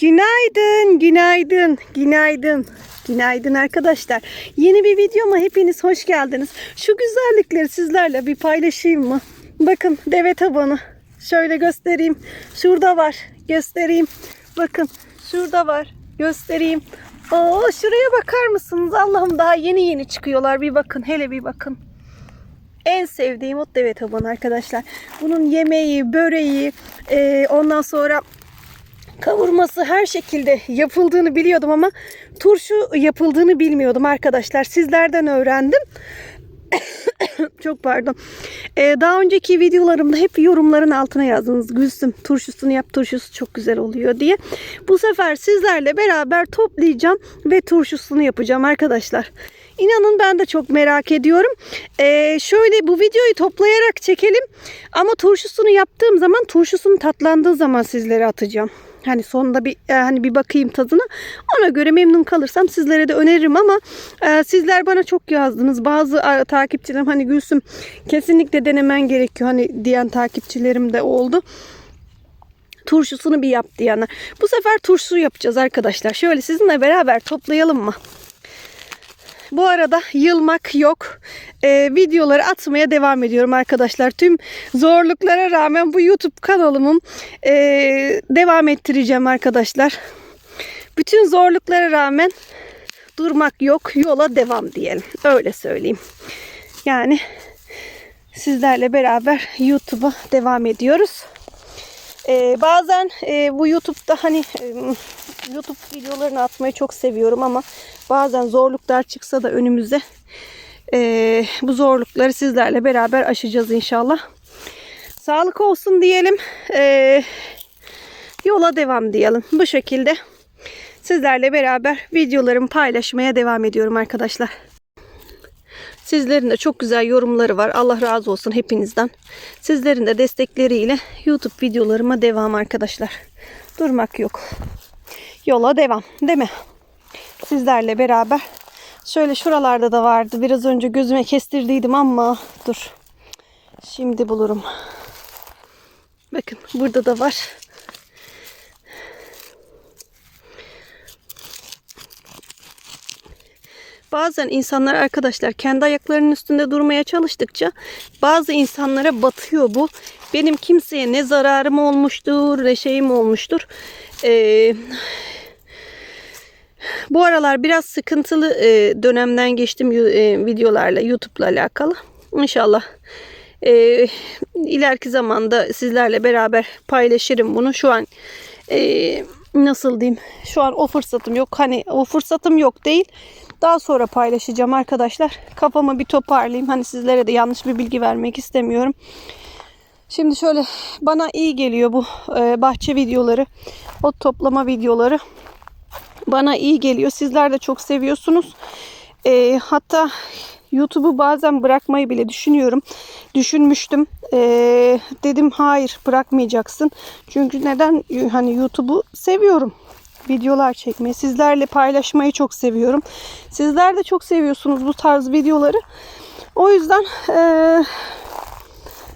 Günaydın, günaydın, günaydın. Günaydın arkadaşlar. Yeni bir videoma hepiniz hoş geldiniz. Şu güzellikleri sizlerle bir paylaşayım mı? Bakın deve tabanı. Şöyle göstereyim. Şurada var. Göstereyim. Bakın şurada var. Göstereyim. Oo şuraya bakar mısınız? Allah'ım daha yeni yeni çıkıyorlar. Bir bakın. Hele bir bakın. En sevdiğim ot deve tabanı arkadaşlar. Bunun yemeği, böreği, e, ondan sonra kavurması her şekilde yapıldığını biliyordum ama turşu yapıldığını bilmiyordum arkadaşlar. Sizlerden öğrendim. Çok pardon. Ee, daha önceki videolarımda hep yorumların altına yazdınız. Gülsüm turşusunu yap turşusu çok güzel oluyor diye. Bu sefer sizlerle beraber toplayacağım ve turşusunu yapacağım arkadaşlar. İnanın ben de çok merak ediyorum. Ee, şöyle bu videoyu toplayarak çekelim. Ama turşusunu yaptığım zaman turşusunun tatlandığı zaman sizlere atacağım. Hani sonunda bir e, hani bir bakayım tadına. Ona göre memnun kalırsam sizlere de öneririm ama e, sizler bana çok yazdınız. Bazı e, takipçilerim hani Gülsüm kesinlikle denemen gerekiyor hani diyen takipçilerim de oldu. Turşusunu bir yap diyenler. Bu sefer turşu yapacağız arkadaşlar. Şöyle sizinle beraber toplayalım mı? Bu arada yılmak yok. Ee, videoları atmaya devam ediyorum arkadaşlar. Tüm zorluklara rağmen bu YouTube kanalımın e, devam ettireceğim arkadaşlar. Bütün zorluklara rağmen durmak yok. Yola devam diyelim. Öyle söyleyeyim. Yani sizlerle beraber YouTube'a devam ediyoruz. Ee, bazen e, bu YouTube'da hani YouTube videolarını atmayı çok seviyorum ama bazen zorluklar çıksa da önümüze e, bu zorlukları sizlerle beraber aşacağız inşallah. Sağlık olsun diyelim. E, yola devam diyelim. Bu şekilde sizlerle beraber videolarımı paylaşmaya devam ediyorum arkadaşlar. Sizlerin de çok güzel yorumları var. Allah razı olsun hepinizden. Sizlerin de destekleriyle YouTube videolarıma devam arkadaşlar. Durmak yok. Yola devam değil mi? Sizlerle beraber. Şöyle şuralarda da vardı. Biraz önce gözüme kestirdiydim ama dur. Şimdi bulurum. Bakın burada da var. Bazen insanlar arkadaşlar kendi ayaklarının üstünde durmaya çalıştıkça bazı insanlara batıyor bu. Benim kimseye ne zararım olmuştur ne şeyim olmuştur. Ee, bu aralar biraz sıkıntılı e, dönemden geçtim e, videolarla YouTube'la alakalı. İnşallah e, ileriki zamanda sizlerle beraber paylaşırım bunu. Şu an e, nasıl diyeyim? Şu an o fırsatım yok. Hani o fırsatım yok değil. Daha sonra paylaşacağım arkadaşlar. Kafamı bir toparlayayım. Hani sizlere de yanlış bir bilgi vermek istemiyorum. Şimdi şöyle bana iyi geliyor bu e, bahçe videoları. Ot toplama videoları. Bana iyi geliyor. Sizler de çok seviyorsunuz. E, hatta YouTube'u bazen bırakmayı bile düşünüyorum. Düşünmüştüm. E, dedim hayır bırakmayacaksın. Çünkü neden? Hani YouTube'u seviyorum videolar çekmeyi, sizlerle paylaşmayı çok seviyorum. Sizler de çok seviyorsunuz bu tarz videoları. O yüzden e,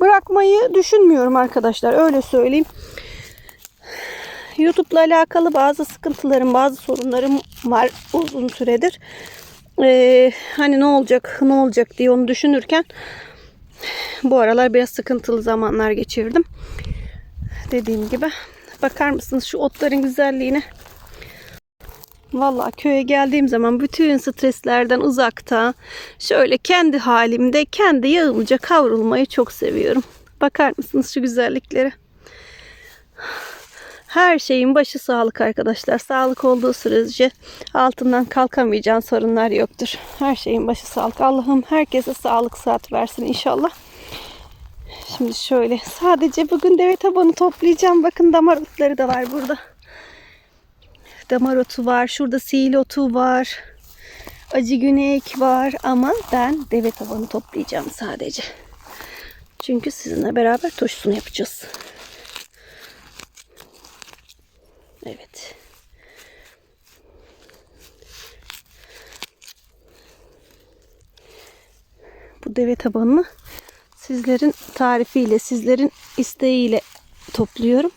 bırakmayı düşünmüyorum arkadaşlar. Öyle söyleyeyim. YouTube'la alakalı bazı sıkıntılarım, bazı sorunlarım var uzun süredir. E, hani ne olacak, ne olacak diye onu düşünürken bu aralar biraz sıkıntılı zamanlar geçirdim. Dediğim gibi. Bakar mısınız şu otların güzelliğine? Vallahi köye geldiğim zaman bütün streslerden uzakta şöyle kendi halimde kendi yağımca kavrulmayı çok seviyorum. Bakar mısınız şu güzelliklere? Her şeyin başı sağlık arkadaşlar. Sağlık olduğu sürece altından kalkamayacağın sorunlar yoktur. Her şeyin başı sağlık. Allah'ım herkese sağlık saat versin inşallah. Şimdi şöyle sadece bugün deve tabanı toplayacağım. Bakın damar otları da var burada damar otu var. Şurada sil otu var. Acı günek var. Ama ben deve tabanı toplayacağım sadece. Çünkü sizinle beraber turşusunu yapacağız. Evet. Bu deve tabanını sizlerin tarifiyle, sizlerin isteğiyle topluyorum.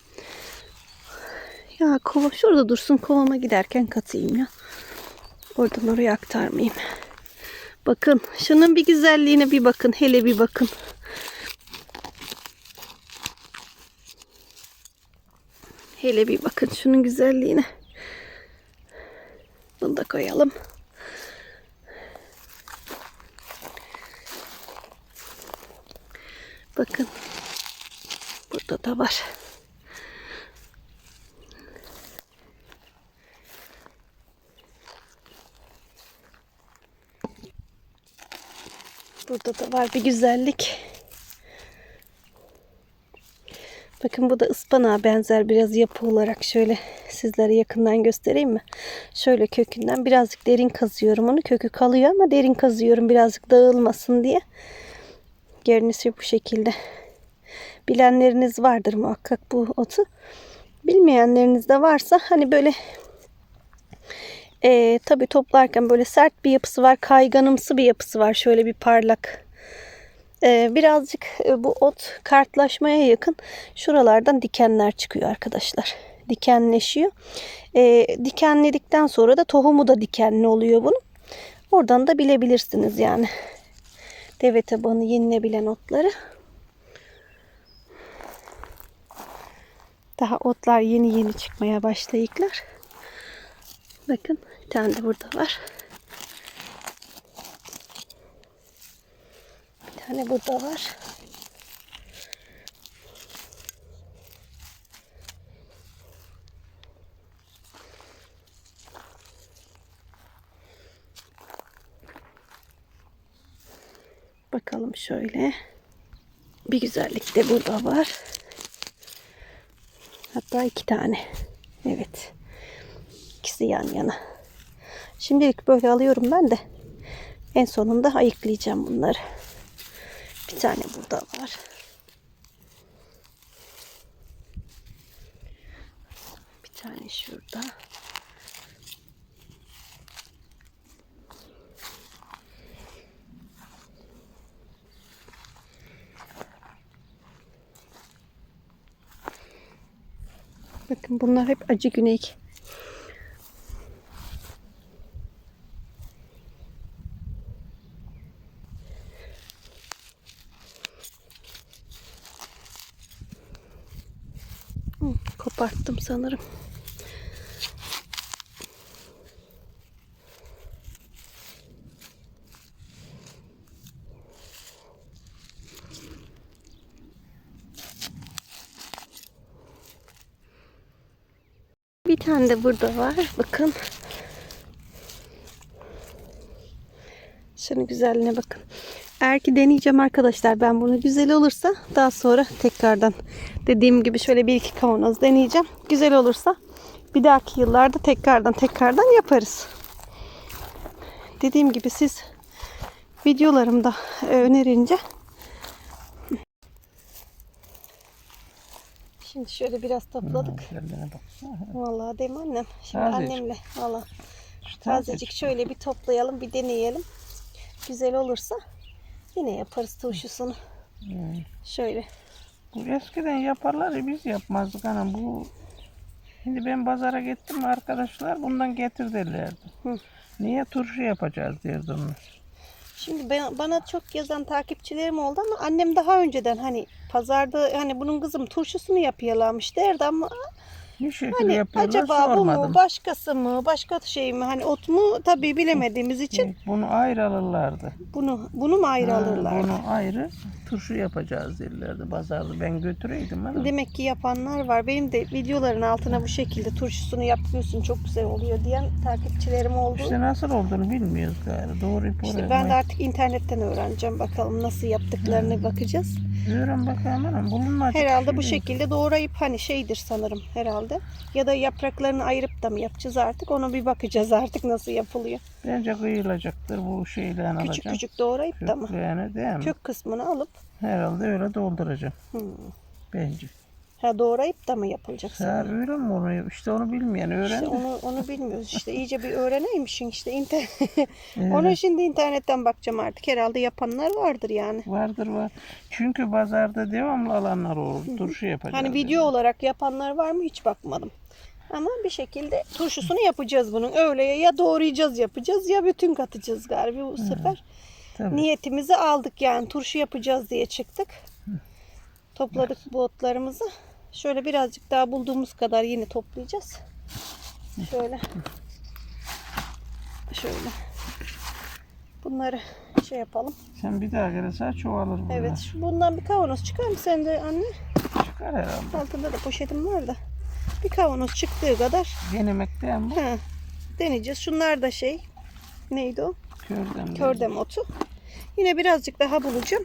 Ya kova şurada dursun kovama giderken katayım ya. Oradan oraya aktarmayayım. Bakın şunun bir güzelliğine bir bakın. Hele bir bakın. Hele bir bakın şunun güzelliğine. Bunu da koyalım. Bakın. Burada da var. Burada da var bir güzellik. Bakın bu da ıspanağa benzer biraz yapı olarak şöyle sizlere yakından göstereyim mi? Şöyle kökünden birazcık derin kazıyorum onu. Kökü kalıyor ama derin kazıyorum birazcık dağılmasın diye. Görünüşü bu şekilde. Bilenleriniz vardır muhakkak bu otu. Bilmeyenleriniz de varsa hani böyle e, tabii toplarken böyle sert bir yapısı var. Kayganımsı bir yapısı var. Şöyle bir parlak. E, birazcık e, bu ot kartlaşmaya yakın. Şuralardan dikenler çıkıyor arkadaşlar. Dikenleşiyor. E, dikenledikten sonra da tohumu da dikenli oluyor bunun. Oradan da bilebilirsiniz yani. Deve tabanı yenilebilen otları. Daha otlar yeni yeni çıkmaya başlayıklar. Bakın bir tane de burada var. Tane burada var. Bakalım şöyle. Bir güzellik de burada var. Hatta iki tane. Evet. İkisi yan yana. Şimdilik böyle alıyorum ben de. En sonunda ayıklayacağım bunları. Bir tane burada var. Bir tane şurada. Bakın bunlar hep acı güney. Hı, Koparttım sanırım. Bir tane de burada var. Bakın. Şunun güzelliğine bakın. Eğer ki deneyeceğim arkadaşlar ben bunu güzel olursa daha sonra tekrardan dediğim gibi şöyle bir iki kavanoz deneyeceğim. Güzel olursa bir dahaki yıllarda tekrardan tekrardan yaparız. Dediğim gibi siz videolarımda önerince Şimdi şöyle biraz topladık. Vallahi değil mi annem? Şimdi Tazecik. annemle valla tazecik şöyle bir toplayalım bir deneyelim. Güzel olursa yine yaparız turşusunu. Hmm. Şöyle. Bu eskiden yaparlar ya biz yapmazdık ana bu. Şimdi ben pazara gittim arkadaşlar bundan getir derlerdi. Hı. Niye turşu yapacağız derdi onlar. Şimdi ben, bana çok yazan takipçilerim oldu ama annem daha önceden hani pazarda hani bunun kızım turşusunu yapıyorlarmış derdi ama Ne şekilde hani yapıyorlar acaba bu sormadım. mu başkası mı başka şey mi hani ot mu tabii bilemediğimiz için Bunu ayrı alırlardı. bunu bunu mu ayrı Ha, alırlar? Bunu ayrı turşu yapacağız derlerdi pazarda. Ben götüreydim ana. Demek ki yapanlar var. Benim de videoların altına bu şekilde turşusunu yapıyorsun çok güzel oluyor diyen takipçilerim oldu. İşte nasıl olduğunu bilmiyoruz galiba. Doğru İşte ben de artık internetten öğreneceğim bakalım nasıl yaptıklarını bakacağız. Öğren bakalım anam. Bulunmacık Herhalde bu şekilde doğrayıp hani şeydir sanırım herhalde. Ya da yapraklarını ayırıp da mı yapacağız artık onu bir bakacağız artık nasıl yapılıyor. Bence kıyılacaktır bu şeyle alacağım. Küçük küçük doğrayıp da mı? Köklerini değil mi? Kök kısmını alıp Herhalde öyle dolduracağım. hmm. Bence. Ha doğrayıp da mı yapılacak Ya sanırım? mi onu? İşte onu bilmeyen öğren. İşte onu onu bilmiyoruz. İşte iyice bir öğreneymişsin işte inter Evet. Onu şimdi internetten bakacağım artık. Herhalde yapanlar vardır yani. Vardır var. Çünkü pazarda devamlı alanlar olur. Turşu yapacağız. Hani video olarak yapanlar var mı hiç bakmadım. Ama bir şekilde turşusunu yapacağız bunun. Öyle ya doğrayacağız yapacağız ya bütün katacağız galiba bu sefer. Tabii. Niyetimizi aldık yani turşu yapacağız diye çıktık. Topladık bu otlarımızı. Şöyle birazcık daha bulduğumuz kadar yine toplayacağız. Şöyle. Şöyle. Bunları şey yapalım. Sen bir daha gelirsen çoğalır bu. Evet. şu- Bundan bir kavanoz çıkar mı sen de anne? Çıkar herhalde. Altında da poşetim var da. Bir kavanoz çıktığı kadar Denemekten bu. ha, deneyeceğiz. Şunlar da şey neydi o? Körden. Kördem otu. Yine birazcık daha bulacağım.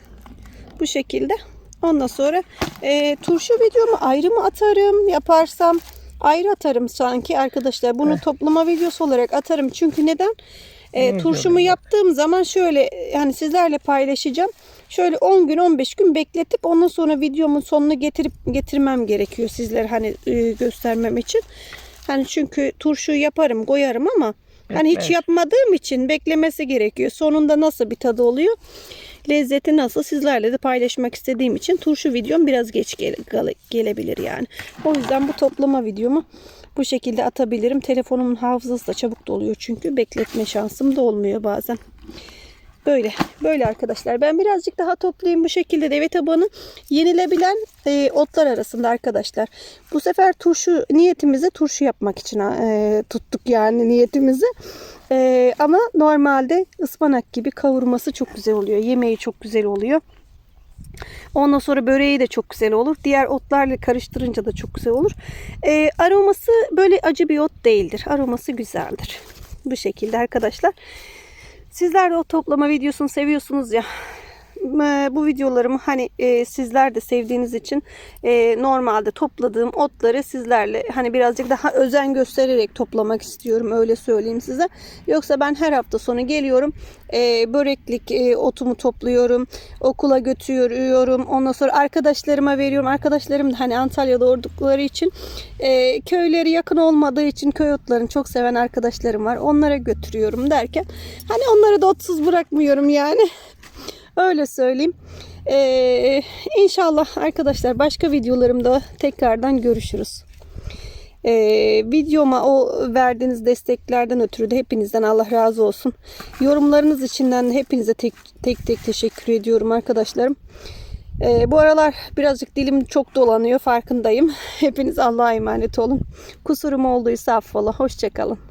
Bu şekilde. Ondan sonra e, turşu videomu ayrı mı atarım? Yaparsam ayrı atarım sanki arkadaşlar. Bunu toplama videosu olarak atarım. Çünkü neden? E, turşumu yaptığım zaman şöyle hani sizlerle paylaşacağım. Şöyle 10 gün 15 gün bekletip ondan sonra videomun sonunu getirip getirmem gerekiyor sizlere hani e, göstermem için. Hani çünkü turşu yaparım, koyarım ama hani hiç yapmadığım için beklemesi gerekiyor. Sonunda nasıl bir tadı oluyor? Lezzeti nasıl sizlerle de paylaşmak istediğim için turşu videom biraz geç gele- gelebilir yani. O yüzden bu toplama videomu bu şekilde atabilirim. Telefonumun hafızası da çabuk doluyor çünkü bekletme şansım da olmuyor bazen. Böyle, böyle arkadaşlar. Ben birazcık daha toplayayım bu şekilde deve tabanı yenilebilen e, otlar arasında arkadaşlar. Bu sefer turşu niyetimizi turşu yapmak için e, tuttuk yani niyetimizi. E, ama normalde ıspanak gibi kavurması çok güzel oluyor. Yemeği çok güzel oluyor. Ondan sonra böreği de çok güzel olur. Diğer otlarla karıştırınca da çok güzel olur. E, aroması böyle acı bir ot değildir. Aroması güzeldir. Bu şekilde arkadaşlar. Sizler de o toplama videosunu seviyorsunuz ya. Bu videolarımı hani e, sizler de sevdiğiniz için e, normalde topladığım otları sizlerle hani birazcık daha özen göstererek toplamak istiyorum öyle söyleyeyim size. Yoksa ben her hafta sonu geliyorum e, böreklik otumu topluyorum okula götürüyorum ondan sonra arkadaşlarıma veriyorum. Arkadaşlarım da hani Antalya'da oldukları için köyleri yakın olmadığı için köy otlarını çok seven arkadaşlarım var. Onlara götürüyorum derken hani onları da otsuz bırakmıyorum yani öyle söyleyeyim. Ee, inşallah arkadaşlar başka videolarımda tekrardan görüşürüz. Ee, videoma o verdiğiniz desteklerden ötürü de hepinizden Allah razı olsun. Yorumlarınız içinden de hepinize tek tek, tek teşekkür ediyorum arkadaşlarım. Ee, bu aralar birazcık dilim çok dolanıyor farkındayım. Hepiniz Allah'a emanet olun. Kusurum olduysa affola. Hoşçakalın.